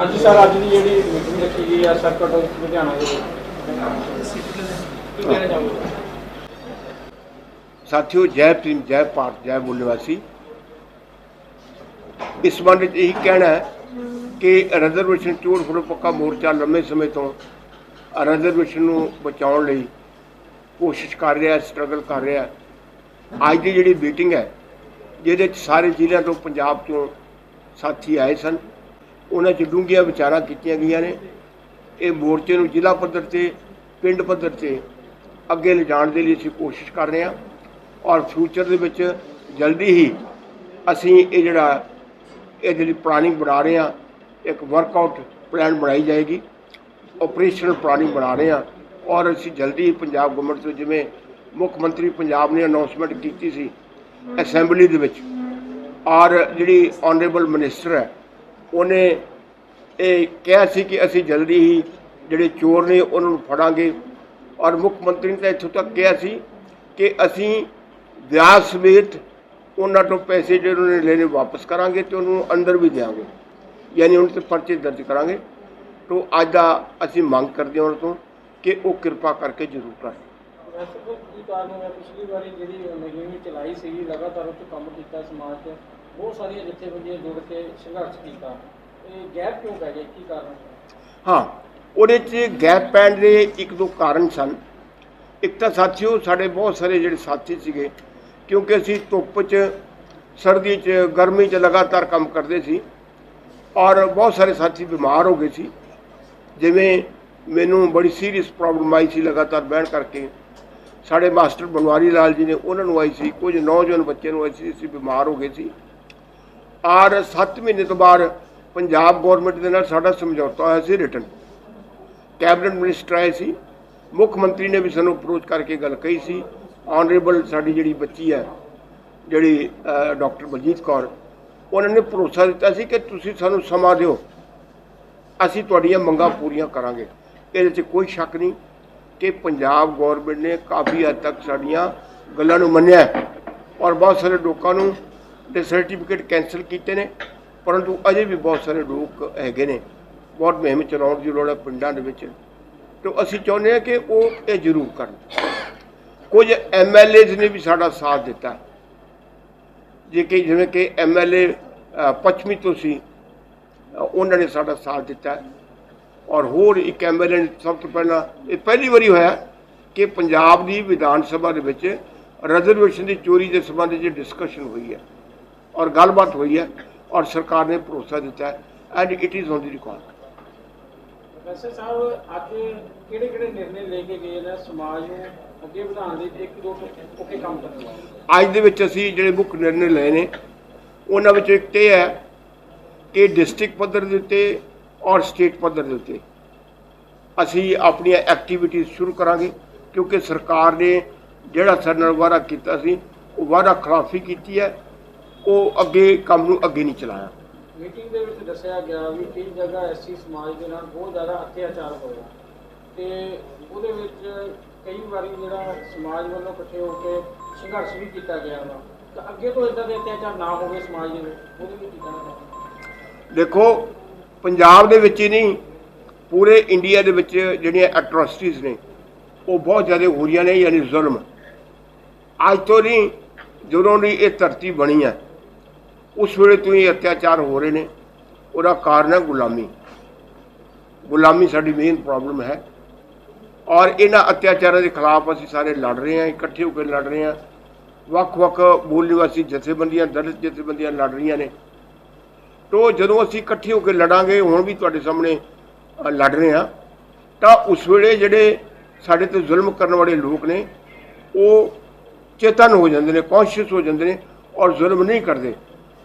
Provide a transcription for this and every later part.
ਹਾਂਜੀ ਸਰ, ਅੱਜ ਦੀ ਜਿਹੜੀ ਮੀਟਿੰਗ ਰੱਖੀ ਗਈ ਹੈ ਸਰਕਟ ਲੁਧਿਆਣਾ ਦੇ ਕੀ ਕਹਿਣਾ ਚਾਹੋਗੇ ਸਾਥੀਓ, ਜੈ ਭੀਮ, ਜੈ ਭਾਰਤ, ਜੈ ਮੂਲ ਨਿਵਾਸੀ ਇਸ ਸੰਬੰਧ ਵਿੱਚ ਇਹੀ ਕਹਿਣਾ ਹੈ ਕਿ ਰਿਜ਼ਰਵੇਸ਼ਨ ਚੋਰ ਫੜੋ ਪੱਕਾ ਮੋਰਚਾ ਲੰਮੇ ਸਮੇਂ ਤੋਂ ਰਿਜ਼ਰਵੇਸ਼ਨ ਨੂੰ ਬਚਾਉਣ ਲਈ ਕੋਸ਼ਿਸ਼ ਕਰ ਰਿਹਾ ਸਟਰਗਲ ਕਰ ਰਿਹਾ ਅੱਜ ਦੀ ਜਿਹੜੀ ਮੀਟਿੰਗ ਹੈ, ਜਿਹਦੇ ਵਿੱਚ ਸਾਰੇ ਜ਼ਿਲ੍ਹਿਆਂ ਤੋਂ ਪੰਜਾਬ ਤੋਂ ਸਾਥੀ ਆਏ ਸਨ। ਉਹਨਾਂ 'ਚ ਡੂੰਘੀਆਂ ਵਿਚਾਰਾਂ ਕੀਤੀਆਂ ਗਈਆਂ ਨੇ। ਇਹ ਮੋਰਚੇ ਨੂੰ ਜ਼ਿਲ੍ਹਾ ਪੱਧਰ ਤੇ, ਪਿੰਡ ਪੱਧਰ ਤੇ ਅੱਗੇ ਲਿਜਾਣ ਦੇ ਲਈ ਅਸੀਂ ਕੋਸ਼ਿਸ਼ ਕਰ ਰਹੇ ਹਾਂ ਔਰ ਫਿਊਚਰ ਦੇ ਵਿੱਚ ਜਲਦੀ ਹੀ ਅਸੀਂ ਇਹ ਜਿਹੜਾ ਇਹ ਜਿਹੜੀ ਪਲਾਨਿੰਗ ਬਣਾ ਰਹੇ ਹਾਂ, ਇੱਕ ਵਰਕਆਊਟ ਪਲਾਨ ਬਣਾਈ ਜਾਏਗੀ। ਆਪਰੇਸ਼ਨਲ ਪਲਾਨਿੰਗ ਬਣਾ ਰਹੇ ਹਾਂ ਔਰ ਅਸੀਂ ਜਲਦੀ ਹੀ ਪੰਜਾਬ ਗਵਰਨਮੈਂਟ ਤੋਂ ਜਿਵੇਂ ਮੁੱਖ ਮੰਤਰੀ ਪੰਜਾਬ ਨੇ ਅਨਾਉਂਸਮੈਂਟ ਕੀਤੀ ਸੀ ਅਸੈਂਬਲੀ ਦੇ ਵਿੱਚ। ਔਰ ਜਿਹੜੀ ਆਨਰੇਬਲ ਮਿਨਿਸਟਰ ਹੈ ਉਹਨੇ ਇਹ ਕਿਹਾ ਸੀ ਕਿ ਅਸੀਂ ਜਲਦੀ ਹੀ ਜਿਹੜੇ ਚੋਰ ਨੇ ਉਹਨਾਂ ਨੂੰ ਫੜਾਂਗੇ। ਔਰ ਮੁੱਖ ਮੰਤਰੀ ਨੇ ਤਾਂ ਇੱਥੋਂ ਤੱਕ ਕਿਹਾ ਸੀ ਕਿ ਅਸੀਂ ਵਿਆਜ ਸਮੇਤ ਉਹਨਾਂ ਤੋਂ ਪੈਸੇ ਜਿਹੜੇ ਉਹਨਾਂ ਨੇ ਲੈਣੇ ਵਾਪਸ ਕਰਾਂਗੇ ਤੇ ਉਹਨੂੰ ਅੰਦਰ ਵੀ ਦੇਵਾਂਗੇ ਯਾਨੀ ਉਹਨਾਂ ਤੇ ਪਰਚੇ ਦਰਜ ਕਰਾਂਗੇ। ਤੋਂ ਅੱਜ ਦਾ ਅਸੀਂ ਮੰਗ ਕਰਦੇ ਹਾਂ ਉਹਨਾਂ ਤੋਂ ਕਿ ਉਹ ਕਿਰਪਾ ਕਰਕੇ ਜ਼ਰੂਰ ਕਰ। ਵੈਸੇ ਕੀ ਕਾਰਨ ਹੈ ਪਿਛਲੀ ਵਾਰੀ ਜਿਹੜੀ ਮੁਹਿੰਮ ਚਲਾਈ ਸੀਗੀ, ਲਗਾਤਾਰ ਉਹ ਕੰਮ ਕੀਤਾ ਸਮਾਜ 'ਚ। ਬਹੁਤ ਸਾਰੀਆਂ ਜਥੇਬੰਦੀਆਂ ਜੁੜ ਕੇ ਸੰਘਰਸ਼ ਕੀਤਾ। ਇਹ ਗੈਪ ਕਿਉਂ ਪੈ ਗਿਆ? ਕੀ ਕਾਰਨ ਹਾਂ? ਉਹਦੇ 'ਚ ਗੈਪ ਪੈਣ ਦੇ ਇੱਕ ਦੋ ਕਾਰਨ ਸਨ। ਇੱਕ ਤਾਂ ਸਾਥੀਓ, ਸਾਡੇ ਬਹੁਤ ਸਾਰੇ ਜਿਹੜੇ ਸਾਥੀ ਸੀਗੇ, ਕਿਉਂਕਿ ਅਸੀਂ ਧੁੱਪ 'ਚ, ਸਰਦੀ 'ਚ, ਗਰਮੀ 'ਚ ਲਗਾਤਾਰ ਕੰਮ ਕਰਦੇ ਸੀ ਔਰ ਬਹੁਤ ਸਾਰੇ ਸਾਥੀ ਬਿਮਾਰ ਹੋ ਗਏ ਸੀ। ਜਿਵੇਂ ਮੈਨੂੰ ਬੜੀ ਸੀਰੀਅਸ ਪ੍ਰੋਬਲਮ ਆਈ ਸੀ ਲਗਾਤਾਰ ਬਹਿਣ ਕਰਕੇ। ਸਾਡੇ ਮਾਸਟਰ ਬਨਵਾਰੀ ਲਾਲ ਜੀ ਨੇ ਉਹਨਾਂ ਨੂੰ ਆਈ ਸੀ, ਕੁਝ ਨੌਜਵਾਨ ਬੱਚੇ ਨੂੰ ਆਈ ਸੀ, ਅਸੀਂ ਬਿਮਾਰ ਹੋ ਗਏ ਸੀ। ਆਰ 7 ਮਹੀਨੇ ਤੋਂ ਬਾਅਦ ਪੰਜਾਬ ਗਵਰਨਮੈਂਟ ਦੇ ਨਾਲ ਸਾਡਾ ਸਮਝੌਤਾ ਹੋਇਆ ਸੀ ਰਿਟਨ ਕੈਬਨਿਟ ਮਿਨਿਸਟਰ ਆਏ ਸੀ। ਮੁੱਖ ਮੰਤਰੀ ਨੇ ਵੀ ਸਾਨੂੰ ਅਪਰੋਚ ਕਰਕੇ ਗੱਲ ਕਹੀ ਸੀ। ਆਨਰੇਬਲ ਸਾਡੀ ਜਿਹੜੀ ਬੱਚੀ ਹੈ, ਜਿਹੜੀ ਡਾਕਟਰ ਬਲਜੀਤ ਕੌਰ, ਉਹਨਾਂ ਨੇ ਭਰੋਸਾ ਦਿੱਤਾ ਸੀ ਕਿ ਤੁਸੀਂ ਸਾਨੂੰ ਸਮਾਂ ਦਿਓ। ਅਸੀਂ ਤੁਹਾਡੀਆਂ ਮੰਗਾਂ ਪੂਰੀਆਂ ਕਰਾਂਗੇ। ਇਹਦੇ 'ਚ ਕੋਈ ਸ਼ੱਕ ਨਹੀਂ ਕਿ ਪੰਜਾਬ ਗਵਰਨਮੈਂਟ ਨੇ ਕਾਫੀ ਹੱਦ ਤੱਕ ਸਾਡੀਆਂ ਗੱਲਾਂ ਨੂੰ ਮੰਨਿਆ ਔਰ ਬਹੁਤ ਸਾਰੇ ਲੋਕਾਂ ਨੂੰ ਦੇ ਸਰਟੀਫਿਕੇਟ ਕੈਂਸਲ ਕੀਤੇ ਨੇ, ਪਰੰਤੂ ਅਜੇ ਵੀ ਬਹੁਤ ਸਾਰੇ ਲੋਕ ਹੈਗੇ ਨੇ, ਬਹੁਤ ਮੁਹਿੰਮ ਚਲਾਉਣ ਦੀ ਲੋੜ ਹੈ ਪਿੰਡਾਂ ਦੇ ਵਿੱਚ। ਤੇ ਅਸੀਂ ਚਾਹੁੰਦੇ ਹਾਂ ਕਿ ਉਹ ਇਹ ਜ਼ਰੂਰ ਕਰਨ। ਕੁਝ ਐਮਐਲਏਜ਼ ਨੇ ਵੀ ਸਾਡਾ ਸਾਥ ਦਿੱਤਾ। ਜੇ ਕਿ ਜਿਵੇਂ ਕਿ ਐਮਐਲਏ ਪੱਛਮੀ ਤੋਂ ਸੀ ਉਹਨਾਂ ਨੇ ਸਾਡਾ ਸਾਥ ਦਿੱਤਾ। ਔਰ ਹੋਰ ਇੱਕ ਐਮਐਲਏ ਨੇ ਸਭ ਤੋਂ ਪਹਿਲਾਂ, ਇਹ ਪਹਿਲੀ ਵਾਰੀ ਹੋਇਆ ਕਿ ਪੰਜਾਬ ਦੀ ਵਿਧਾਨ ਸਭਾ ਦੇ ਵਿੱਚ ਰਿਜ਼ਰਵੇਸ਼ਨ ਦੀ ਚੋਰੀ ਦੇ ਸੰਬੰਧ ਵਿੱਚ ਡਿਸਕਸ਼ਨ ਹੋਈ ਹੈ। ਔਰ ਗੱਲਬਾਤ ਹੋਈ ਹੈ ਔਰ ਸਰਕਾਰ ਨੇ ਭਰੋਸਾ ਦਿੱਤਾ ਹੈ। And it is on the record. ਵੈਸੇ ਸਾਹਿਬ ਅੱਜ ਕਿਹੜੇ ਕਿਹੜੇ ਨਿਰਣੇ ਲੈ ਕੇ ਗਏ ਨੇ? ਸਮਾਜ ਨੂੰ ਅੱਗੇ ਵਧਾਉਣ ਦੇ ਇੱਕ ਦੋ ਓਕੇ ਕੰਮ ਕਰਨ ਅੱਜ ਦੇ ਵਿੱਚ ਅਸੀਂ ਜਿਹੜੇ ਮੁੱਖ ਨਿਰਣੇ ਲਏ ਨੇ ਉਹਨਾਂ ਵਿੱਚ ਇੱਕ ਤੇ ਹੈ ਕਿ ਡਿਸਟ੍ਰਿਕਟ ਪੱਧਰ ਦੇ ਉੱਤੇ ਔਰ ਸਟੇਟ ਪੱਧਰ ਦੇ ਉੱਤੇ। ਅਸੀਂ ਆਪਣੀਆਂ ਐਕਟੀਵਿਟੀਜ਼ ਸ਼ੁਰੂ ਕਰਾਂਗੇ ਕਿਉਂਕਿ ਸਰਕਾਰ ਨੇ ਜਿਹੜਾ ਸਾਡੇ ਨਾਲ ਵਾਅਦਾ ਕੀਤਾ ਸੀ ਉਹ ਵਾਅਦਾ ਖਿਲਾਫੀ ਕੀਤੀ ਹੈ। ਉਹ ਅੱਗੇ ਕੰਮ ਨੂੰ ਅੱਗੇ ਨਹੀਂ ਚਲਾਇਆ। ਮੀਟਿੰਗ ਦੇ ਵਿੱਚ ਦੱਸਿਆ ਗਿਆ ਵੀ ਕਈ ਜਗ੍ਹਾ ਐਸੀ ਸਮਾਜ ਦੇ ਨਾਲ ਬਹੁਤ ਜ਼ਿਆਦਾ ਅਤਿਆਚਾਰ ਹੋਇਆ। ਤੇ ਉਹਦੇ ਵਿੱਚ ਕਈ ਵਾਰੀ ਜਿਹੜਾ ਸਮਾਜ ਵੱਲੋਂ ਇਕੱਠੇ ਹੋ ਕੇ ਸੰਘਰਸ਼ ਵੀ ਕੀਤਾ ਗਿਆ ਵਾ। ਤਾਂ ਅੱਗੇ ਤੋਂ ਇਦਾਂ ਦੇ ਅਤਿਆਚਾਰ ਨਾ ਹੋਵੇ ਸਮਾਜ ਦੇ ਵਿੱਚ ਉਹਦੇ ਵਿੱਚ ਕੀ ਚਾਹੁੰਦੇ ਦੇਖੋ ਪੰਜਾਬ ਦੇ ਵਿੱਚ ਹੀ ਨਹੀਂ ਪੂਰੇ ਇੰਡੀਆ ਦੇ ਵਿੱਚ ਜਿਹੜੀਆਂ ਐਟਰੋਸਿਟੀਜ਼ ਨੇ ਉਹ ਬਹੁਤ ਜ਼ਿਆਦਾ ਹੋ ਰਹੀਆਂ ਨੇ ਯਾਨੀ ਜ਼ੁਲਮ। ਅੱਜ ਤੋਂ ਨਹੀਂ ਜਦੋਂ ਦੀ ਇਹ ਧਰਤੀ ਬਣੀ ਹੈ ਉਸ ਵੇਲੇ ਤੋਂ ਹੀ ਅਤਿਆਚਾਰ ਹੋ ਰਹੇ ਨੇ। ਉਹਦਾ ਕਾਰਨ ਹੈ ਗੁਲਾਮੀ। ਗੁਲਾਮੀ ਸਾਡੀ ਮੇਨ ਪ੍ਰੋਬਲਮ ਹੈ। ਔਰ ਇਹਨਾਂ ਅਤਿਆਚਾਰਾਂ ਦੇ ਖਿਲਾਫ ਅਸੀਂ ਸਾਰੇ ਲੜ ਰਹੇ ਹਾਂ, ਇਕੱਠੇ ਹੋ ਕੇ ਲੜ ਰਹੇ ਹਾਂ। ਵੱਖ-ਵੱਖ ਮੂਲ ਨਿਵਾਸੀ ਜਥੇਬੰਦੀਆਂ, ਦਲਿਤ ਜਥੇਬੰਦੀਆਂ ਲੜ ਰਹੀਆਂ ਨੇ। ਤੋ ਜਦੋਂ ਅਸੀਂ ਇਕੱਠੇ ਹੋ ਕੇ ਲੜਾਂਗੇ, ਹੁਣ ਵੀ ਤੁਹਾਡੇ ਸਾਹਮਣੇ ਲੜ ਰਹੇ ਹਾਂ। ਤਾਂ ਉਸ ਵੇਲੇ ਜਿਹੜੇ ਸਾਡੇ ਤੇ ਜ਼ੁਲਮ ਕਰਨ ਵਾਲੇ ਲੋਕ ਨੇ, ਉਹ ਚੇਤਨ ਹੋ ਜਾਂਦੇ ਨੇ ਕੌਨਸ਼ੀਅਸ ਹੋ ਜਾਂਦੇ ਨੇ ਔਰ ਜ਼ੁਲਮ ਨਹੀਂ ਕਰਦੇ।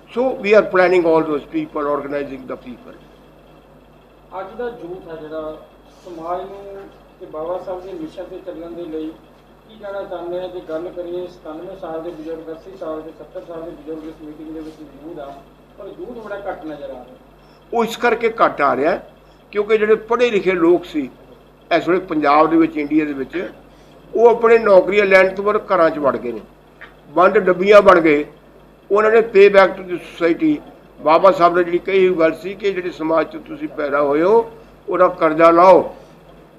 So we are planning all those people organising the people ਅੱਜ ਦਾ ਯੂਥ ਹੈ ਜਿਹੜਾ ਸਮਾਜ ਨੂੰ ਤੇ ਬਾਬਾ ਸਾਹਿਬ ਦੇ ਮਿਸ਼ਨ ਤੇ ਚੱਲਣ ਦੇ ਲਈ ਕੀ ਕਹਿਣਾ ਚਾਹੁੰਦੇ ਆ ਜੇ ਗੱਲ ਕਰੀਏ 97 ਸਾਲ ਦੇ ਬਜ਼ੁਰਗ 80 ਸਾਲ ਦੇ 70 ਸਾਲ ਦੇ ਬਜ਼ੁਰਗ ਇਸ ਮੀਟਿੰਗ ਦੇ ਵਿੱਚ ਮੌਜੂਦ ਆ ਪਰ ਯੂਥ ਬੜਾ ਘੱਟ ਨਜ਼ਰ ਆ ਰਿਹਾ। ਉਹ ਇਸ ਕਰਕੇ ਘੱਟ ਆ ਰਿਹਾ ਕਿਉਂਕਿ ਜਿਹੜੇ ਪੜ੍ਹੇ ਲਿਖੇ ਲੋਕ ਸੀ ਇਸ ਵੇਲੇ ਪੰਜਾਬ ਦੇ ਵਿੱਚ ਇੰਡੀਆ ਦੇ ਵਿੱਚ ਉਹ ਆਪਣੇ ਨੌਕਰੀਆਂ ਲੈਣ ਤੋਂ ਬਾਅਦ ਘਰਾਂ 'ਚ ਵੜ ਗਏ ਨੇ। ਵੰਡ ਡੱਬੀਆਂ ਬਣ ਗਏ। ਉਹਨਾਂ ਨੇ pay back to the society Baba Sahib ਨੇ ਜਿਹੜੀ ਕਹੀ ਗੱਲ ਸੀ ਕਿ ਜਿਹੜੇ ਸਮਾਜ 'ਚ ਤੁਸੀਂ ਪੈਦਾ ਹੋਏ ਹੋ, ਉਹਦਾ ਕਰਜ਼ਾ ਲਾਓ।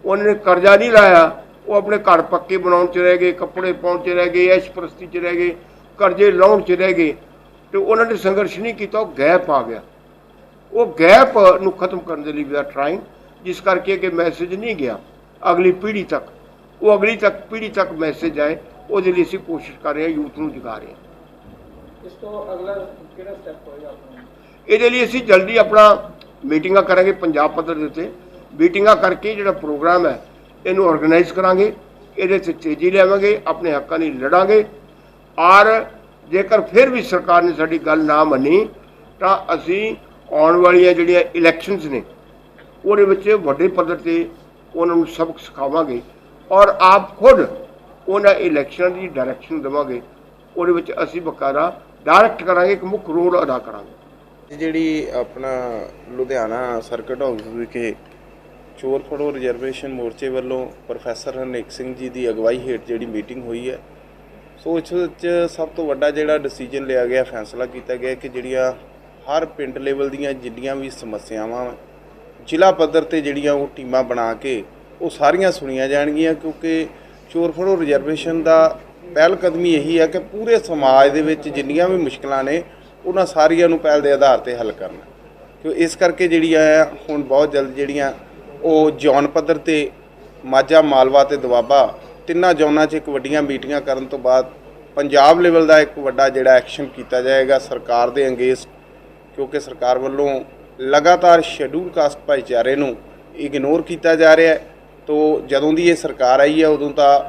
ਉਹਨਾਂ ਨੇ ਕਰਜ਼ਾ ਨਹੀਂ ਲਾਇਆ, ਉਹ ਆਪਣੇ ਘਰ ਪੱਕੇ ਬਣਾਉਣ 'ਚ ਰਹਿ ਗਏ, ਕੱਪੜੇ ਪਾਉਣ 'ਚ ਰਹਿ ਗਏ, ਐਸ਼ ਪ੍ਰਸਤੀ 'ਚ ਰਹਿ ਗਏ, ਕਰਜ਼ੇ ਲਾਉਣ 'ਚ ਰਹਿ ਗਏ। ਤੇ ਉਹਨਾਂ ਨੇ ਸੰਘਰਸ਼ ਨਹੀਂ ਕੀਤਾ, ਉਹ ਗੈਪ ਆ ਗਿਆ। ਉਹ ਗੈਪ ਨੂੰ ਖਤਮ ਕਰਨ ਦੇ ਲਈ ਵੀ ਆਰ ਟਰਾਈਂਗ ਜਿਸ ਕਰਕੇ ਕਿ ਮੈਸੇਜ ਨਹੀਂ ਗਿਆ ਅਗਲੀ ਪੀੜ੍ਹੀ ਤੱਕ। ਉਹ ਅਗਲੀ ਤੱਕ, ਪੀੜ੍ਹੀ ਤੱਕ ਮੈਸੇਜ ਆਏ, ਉਹਦੇ ਲਈ ਅਸੀਂ ਕੋਸ਼ਿਸ਼ ਕਰ ਰਹੇ ਹਾਂ, ਯੂਥ ਨੂੰ ਜਗਾ ਰਹੇ ਹਾਂ। ਇਸ ਤੋਂ ਅਗਲਾ ਕਿਹੜਾ ਸਟੈਪ ਹੋਏਗਾ ਆਪਣਾ ਇਹਦੇ ਲਈ ਅਸੀਂ ਜਲਦੀ ਆਪਣਾ ਮੀਟਿੰਗਾਂ ਕਰਾਂਗੇ, ਪੰਜਾਬ ਪੱਧਰ ਦੇ ਉੱਤੇ। ਮੀਟਿੰਗਾਂ ਕਰਕੇ ਜਿਹੜਾ ਪ੍ਰੋਗਰਾਮ ਹੈ, ਇਹਨੂੰ ਆਰਗੇਨਾਈਜ਼ ਕਰਾਂਗੇ। ਇਹਦੇ 'ਚ ਤੇਜ਼ੀ ਲਿਆਵਾਂਗੇ, ਆਪਣੇ ਹੱਕਾਂ ਲਈ ਲੜਾਂਗੇ। ਔਰ ਜੇਕਰ ਫਿਰ ਵੀ ਸਰਕਾਰ ਨੇ ਸਾਡੀ ਗੱਲ ਨਾ ਮੰਨੀ, ਤਾਂ ਅਸੀਂ ਆਉਣ ਵਾਲੀਆਂ ਜਿਹੜੀਆਂ ਇਲੈਕਸ਼ਨਸ ਨੇ, ਉਹਦੇ ਵਿੱਚ ਵੱਡੇ ਪੱਧਰ ਤੇ ਉਹਨਾਂ ਨੂੰ ਸਬਕ ਸਿਖਾਵਾਂਗੇ। ਔਰ ਆਪ ਖੁਦ ਉਹਨਾਂ ਇਲੈਕਸ਼ਨ ਦੀ ਡਾਇਰੈਕਸ਼ਨ ਦੇਵਾਂਗੇ। ਉਹਦੇ ਵਿੱਚ ਅਸੀਂ ਬਕਾਇਦਾ ਡਾਇਰੈਕਟ ਕਰਾਂਗੇ ਇੱਕ ਮੁੱਖ ਰੋਲ ਅਦਾ ਕਰਾਂਗੇ। ਜਿਹੜੀ ਆਪਣਾ ਲੁਧਿਆਣਾ ਸਰਕਟ ਹਾਊਸ ਵਿਖੇ ਚੋਰ ਫੜੋ ਰਿਜ਼ਰਵੇਸ਼ਨ ਮੋਰਚੇ ਵੱਲੋਂ ਪ੍ਰੋਫੈਸਰ ਹਰਨੇਕ ਸਿੰਘ ਜੀ ਦੀ ਅਗਵਾਈ ਹੇਠ ਜਿਹੜੀ ਮੀਟਿੰਗ ਹੋਈ ਹੈ ਸੋ ਇਸ ਵਿੱਚ ਸਭ ਤੋਂ ਵੱਡਾ ਜਿਹੜਾ ਡਿਸੀਜਨ ਲਿਆ ਗਿਆ ਫੈਸਲਾ ਕੀਤਾ ਗਿਆ ਕਿ ਜਿਹੜੀਆਂ ਹਰ ਪਿੰਡ ਲੈਵਲ ਦੀਆਂ ਜਿੰਨੀਆਂ ਵੀ ਸਮੱਸਿਆਵਾਂ ਵਾਂ, ਜ਼ਿਲ੍ਹਾ ਪੱਧਰ ਤੇ ਜਿਹੜੀਆਂ ਉਹ ਟੀਮਾਂ ਬਣਾ ਕੇ ਉਹ ਸਾਰੀਆਂ ਸੁਣੀਆਂ ਜਾਣਗੀਆਂ ਕਿਉਂਕਿ ਚੋਰ ਫੜੋ ਰਿਜ਼ਰਵੇਸ਼ਨ ਦਾ ਪਹਿਲ ਕਦਮੀ ਇਹੀ ਹੈ ਕਿ ਪੂਰੇ ਸਮਾਜ ਦੇ ਵਿੱਚ ਜਿੰਨੀਆਂ ਵੀ ਮੁਸ਼ਕਲਾਂ ਨੇ, ਉਹਨਾਂ ਸਾਰੀਆਂ ਨੂੰ ਪਹਿਲ ਦੇ ਆਧਾਰ ਤੇ ਹੱਲ ਕਰਨਾ। ਕਿ ਇਸ ਕਰਕੇ ਜਿਹੜੀਆਂ ਆ, ਹੁਣ ਬਹੁਤ ਜਲਦ ਜਿਹੜੀਆਂ ਉਹ ਜੌਨ ਪੱਧਰ ਤੇ, ਮਾਝਾ ਮਾਲਵਾ ਤੇ ਦੁਆਬਾ, ਤਿੰਨਾਂ ਜੌਨਾਂ 'ਚ ਇੱਕ ਵੱਡੀਆਂ ਮੀਟਿੰਗਾਂ ਕਰਨ ਤੋਂ ਬਾਅਦ ਪੰਜਾਬ ਲੈਵਲ ਦਾ ਇੱਕ ਵੱਡਾ ਜਿਹੜਾ ਐਕਸ਼ਨ ਕੀਤਾ ਜਾਏਗਾ ਸਰਕਾਰ ਦੇ ਅੰਗੇਜ਼, ਕਿਉਂਕਿ ਸਰਕਾਰ ਵੱਲੋਂ ਲਗਾਤਾਰ ਸ਼ੈਡਿਊਲ ਕਾਸਟ ਭਾਈਚਾਰੇ ਨੂੰ ਇਗਨੋਰ ਕੀਤਾ ਜਾ ਰਿਹਾ ਹੈ। ਤੋਂ ਜਦੋਂ ਦੀ ਇਹ ਸਰਕਾਰ ਆਈ ਹੈ, ਉਦੋਂ ਤਾਂ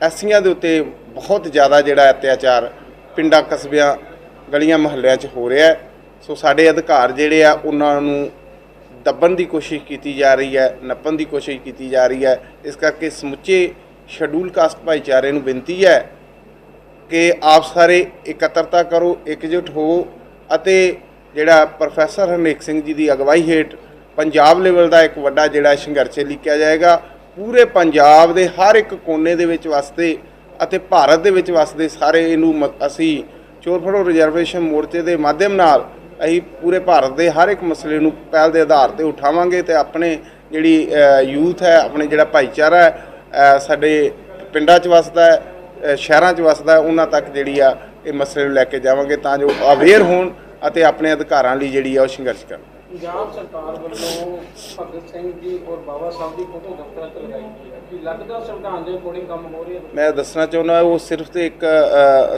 ਐਸੀਆਂ ਦੇ ਉੱਤੇ ਬਹੁਤ ਜ਼ਿਆਦਾ ਜਿਹੜਾ ਅਤਿਆਚਾਰ ਪਿੰਡਾਂ, ਕਸਬਿਆਂ, ਗਲੀਆਂ, ਮੁਹੱਲਿਆਂ 'ਚ ਹੋ ਰਿਹਾ ਸੋ ਸਾਡੇ ਅਧਿਕਾਰ ਜਿਹੜੇ ਆ, ਉਹਨਾਂ ਨੂੰ ਦੱਬਣ ਦੀ ਕੋਸ਼ਿਸ਼ ਕੀਤੀ ਜਾ ਰਹੀ ਹੈ, ਨੱਪਣ ਦੀ ਕੋਸ਼ਿਸ਼ ਕੀਤੀ ਜਾ ਰਹੀ ਹੈ। ਇਸ ਕਰਕੇ ਸਮੁੱਚੇ ਸ਼ਡਿਊਲ ਕਾਸਟ ਭਾਈਚਾਰੇ ਨੂੰ ਬੇਨਤੀ ਹੈ ਕਿ ਆਪ ਸਾਰੇ ਇਕੱਤਰਤਾ ਕਰੋ, ਇਕਜੁੱਟ ਹੋਵੋ ਅਤੇ ਜਿਹੜਾ ਪ੍ਰੋਫੈਸਰ ਹਰਨੇਕ ਸਿੰਘ ਜੀ ਦੀ ਅਗਵਾਈ ਹੇਠ ਪੰਜਾਬ ਲੈਵਲ ਦਾ ਇੱਕ ਵੱਡਾ ਜਿਹੜਾ ਸੰਘਰਸ਼ ਲਿਖਿਆ ਜਾਏਗਾ। ਪੂਰੇ ਪੰਜਾਬ ਦੇ ਹਰ ਇੱਕ ਕੋਨੇ ਦੇ ਵਿੱਚ ਵਸਦੇ ਅਤੇ ਭਾਰਤ ਦੇ ਵਿੱਚ ਵਸਦੇ ਸਾਰੇ ਇਹਨੂੰ ਮ- ਅਸੀਂ ਚੋਰ ਫੜੋ ਰਿਜ਼ਰਵੇਸ਼ਨ ਮੋਰਚੇ ਦੇ ਮਾਧਿਅਮ ਨਾਲ ਅਸੀਂ ਪੂਰੇ ਭਾਰਤ ਦੇ ਹਰ ਇੱਕ ਮਸਲੇ ਨੂੰ ਪਹਿਲ ਦੇ ਆਧਾਰ ਤੇ ਉਠਾਵਾਂਗੇ ਤੇ ਆਪਣੇ ਜਿਹੜੀ ਯੂਥ ਹੈ, ਆਪਣੇ ਜਿਹੜਾ ਭਾਈਚਾਰਾ ਹੈ ਸਾਡੇ ਪਿੰਡਾਂ 'ਚ ਵਸਦਾ ਹੈ ਸ਼ਹਿਰਾਂ 'ਚ ਵਸਦਾ ਹੈ, ਉਹਨਾਂ ਤੱਕ ਜਿਹੜੀ ਆ ਇਹ ਮਸਲੇ ਨੂੰ ਲੈ ਕੇ ਜਾਵਾਂਗੇ ਤਾਂ ਜੋ ਅਵੇਅਰ ਹੋਣ ਅਤੇ ਆਪਣੇ ਅਧਿਕਾਰਾਂ ਲਈ ਜਿਹੜੀ ਆ ਉਹ ਸੰਘਰਸ਼ ਕਰਨ। ਪੰਜਾਬ ਸਰਕਾਰ ਵੱਲੋਂ ਭਗਤ ਸਿੰਘ ਜੀ ਔਰ ਬਾਬਾ ਸਾਹਿਬ ਦੀ ਫੋਟੋ ਦਫ਼ਤਰਾਂ ਤੇ ਲਗਾਈ ਗਈ ਹੈ ਕੀ ਲੱਗਦਾ ਸੰਵਿਧਾਨ ਦੇ ਅਕੋਰਡਿੰਗ ਕੰਮ ਹੋ ਰਿਹਾ ਮੈਂ ਦੱਸਣਾ ਚਾਹੁੰਦਾ ਉਹ ਸਿਰਫ ਤੇ ਇੱਕ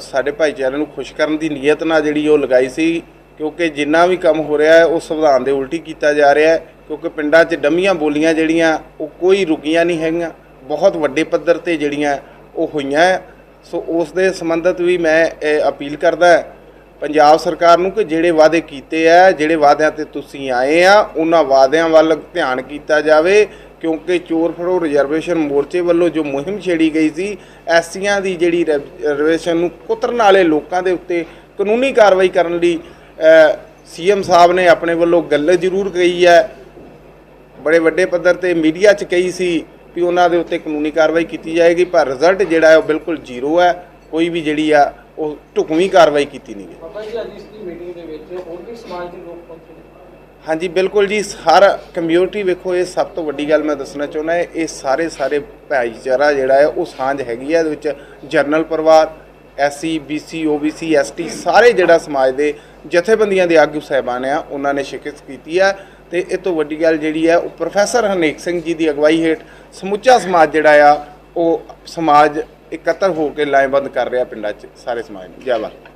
ਸਾਡੇ ਭਾਈਚਾਰੇ ਨੂੰ ਖੁਸ਼ ਕਰਨ ਦੀ ਨੀਅਤ ਨਾਲ ਜਿਹੜੀ ਉਹ ਲਗਾਈ ਸੀ, ਕਿਉਂਕਿ ਜਿੰਨਾ ਵੀ ਕੰਮ ਹੋ ਰਿਹਾ ਹੈ, ਉਹ ਸੰਵਿਧਾਨ ਦੇ ਉਲਟੀ ਕੀਤਾ ਜਾ ਰਿਹਾ ਹੈ, ਕਿਉਂਕਿ ਪਿੰਡਾਂ 'ਚ ਡੰਮੀਆਂ ਬੋਲੀਆਂ ਜਿਹੜੀਆਂ, ਉਹ ਕੋਈ ਰੁਕੀਆਂ ਨਹੀਂ ਹੈਗੀਆਂ, ਬਹੁਤ ਵੱਡੇ ਪੱਧਰ ਤੇ ਜਿਹੜੀਆਂ ਉਹ ਹੋਈਆਂ ਹੈ। ਸੋ ਉਸ ਦੇ ਸੰਬੰਧਤ ਵੀ ਮੈਂ ਅਪੀਲ ਕਰਦਾ ਪੰਜਾਬ ਸਰਕਾਰ ਨੂੰ ਕਿ ਜਿਹੜੇ ਵਾਅਦੇ ਕੀਤੇ ਆ, ਜਿਹੜੇ ਵਾਅਦਿਆਂ ਤੇ ਤੁਸੀਂ ਆਏ ਆ, ਉਹਨਾਂ ਵਾਅਦਿਆਂ ਵੱਲ ਧਿਆਨ ਕੀਤਾ ਜਾਵੇ, ਕਿਉਂਕਿ ਚੋਰ ਫੜੋ ਰਿਜ਼ਰਵੇਸ਼ਨ ਮੋਰਚੇ ਵੱਲੋਂ ਜੋ ਮੁਹਿੰਮ ਛੇੜੀ ਗਈ ਸੀ ਐਸੀਆਂ ਦੀ ਜਿਹੜੀ ਰਿਜ਼ਰਵੇਸ਼ਨ ਨੂੰ ਕੁਤਰਨ ਵਾਲੇ ਲੋਕਾਂ ਦੇ ਉੱਤੇ ਕਾਨੂੰਨੀ ਕਾਰਵਾਈ ਕਰਨ ਲਈ ਸੀਐਮ ਸਾਹਿਬ ਨੇ ਆਪਣੇ ਵੱਲੋਂ ਗੱਲ ਜ਼ਰੂਰ ਕਹੀ ਹੈ। ਬੜੇ ਵੱਡੇ ਪੱਧਰ ਤੇ ਮੀਡੀਆ 'ਚ ਕਹੀ ਸੀ ਵੀ ਉਹਨਾਂ ਦੇ ਉੱਤੇ ਕਾਨੂੰਨੀ ਕਾਰਵਾਈ ਕੀਤੀ ਜਾਏਗੀ, ਪਰ ਰਿਜ਼ਲਟ ਜਿਹੜਾ ਹੈ ਉਹ ਬਿਲਕੁਲ ਜ਼ੀਰੋ ਹੈ। ਕੋਈ ਵੀ ਜਿਹੜੀ ਆ ਉਹ ਢੁਕਵੀਂ ਕਾਰਵਾਈ ਕੀਤੀ ਨਹੀਂ ਗਈ। ਬਾਬਾ ਜੀ ਅੱਜ ਇਸ ਦੀ ਮੀਟਿੰਗ ਦੇ ਵਿੱਚ ਹੋਰ ਵੀ ਸਮਾਜ ਦੇ ਲੋਕ ਪਹੁੰਚੇ ਨੇ। ਹਾਂਜੀ ਬਿਲਕੁਲ ਜੀ ਹਰ ਕਮਿਊਨਿਟੀ ਵੇਖੋ ਇਹ ਸਭ ਤੋਂ ਵੱਡੀ ਗੱਲ ਮੈਂ ਦੱਸਣਾ ਚਾਹੁੰਦਾ ਹੈ ਇਹ ਸਾਰੇ ਸਾਰੇ ਭਾਈਚਾਰਾ ਜਿਹੜਾ ਹੈ ਉਹ ਸਾਂਝ ਹੈਗੀ ਹੈ ਇਹਦੇ ਵਿੱਚ ਜਰਨਲ ਪਰਿਵਾਰ ਐਸਸੀ ਬੀਸੀ ਓਬੀਸੀ ਐਸਟੀ ਸਾਰੇ ਜਿਹੜਾ ਸਮਾਜ ਦੇ ਜਥੇਬੰਦੀਆਂ ਦੇ ਆਗੂ ਸਹਿਬਾਨ ਆ ਉਹਨਾਂ ਨੇ ਸ਼ਿਕਸਤ ਕੀਤੀ ਹੈ। ਤੇ ਇਹ ਤੋਂ ਵੱਡੀ ਗੱਲ ਜਿਹੜੀ ਹੈ ਉਹ ਪ੍ਰੋਫੈਸਰ ਹਰਨੇਕ ਸਿੰਘ ਜੀ ਦੀ ਅਗਵਾਈ ਹੇਠ ਸਮੁੱਚਾ ਸਮਾਜ ਜਿਹੜਾ ਆ ਉਹ ਸਮਾਜ ਇਕੱਤਰ ਹੋ ਕੇ ਲਾਇਬੰਦ ਕਰ ਰਿਹਾ ਪਿੰਡਾਂ 'ਚ ਸਾਰੇ ਸਮਾਜ ਨੂੰ। ਜੈ ਵਾਹਿਗੁਰੂ